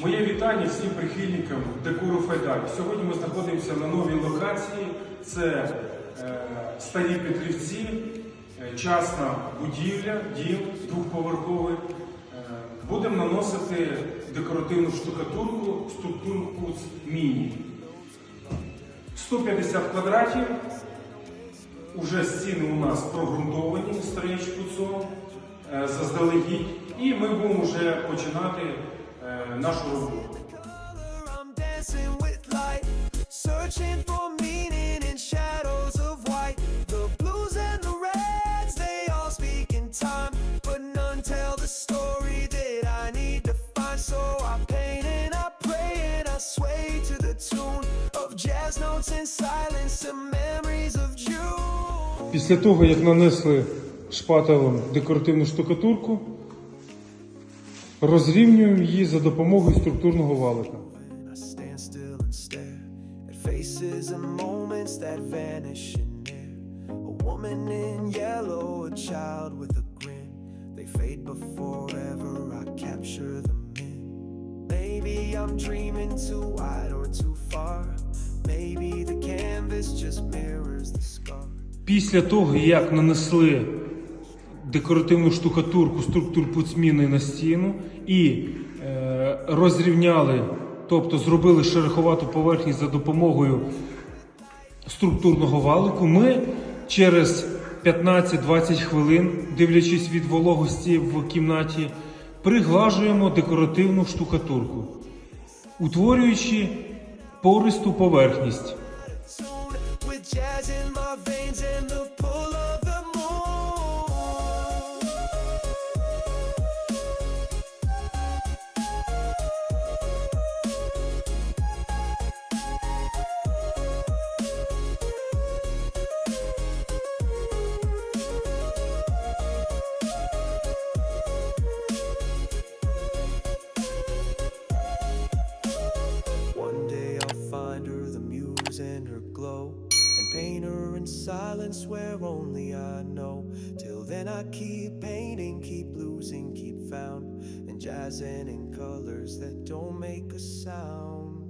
Моє вітання всім прихильникам декору Файдаль. Сьогодні ми знаходимося на новій локації. Це е, старі Петрівці, е, частна будівля, дім двохповерховий. Е, будемо наносити декоративну штукатурку структуру Куц Міні. 150 квадратів. Уже стіни у нас прогрунтовані стрейч пуцом е, заздалегідь, і ми будемо вже починати е, нашу роботу. Після того, як нанесли шпателем декоративну штукатурку, розрівнюємо її за допомогою структурного валика. Faces and moments that vanish in air. A woman in yellow, a child with a grin. They fade before ever I capture them in. Maybe I'm dreaming too wide or too far. Maybe the canvas just mirrors the scar. Після того, як нанесли декоративну штукатурку структур пуцміни на стіну і е, розрівняли, тобто зробили шероховату поверхність за допомогою структурного валику, ми через 15-20 хвилин, дивлячись від вологості в кімнаті, приглажуємо декоративну штукатурку, утворюючи пористу поверхність. Silence where only I know. Till then, I keep painting, keep losing, keep found, and jazzing in colors that don't make a sound.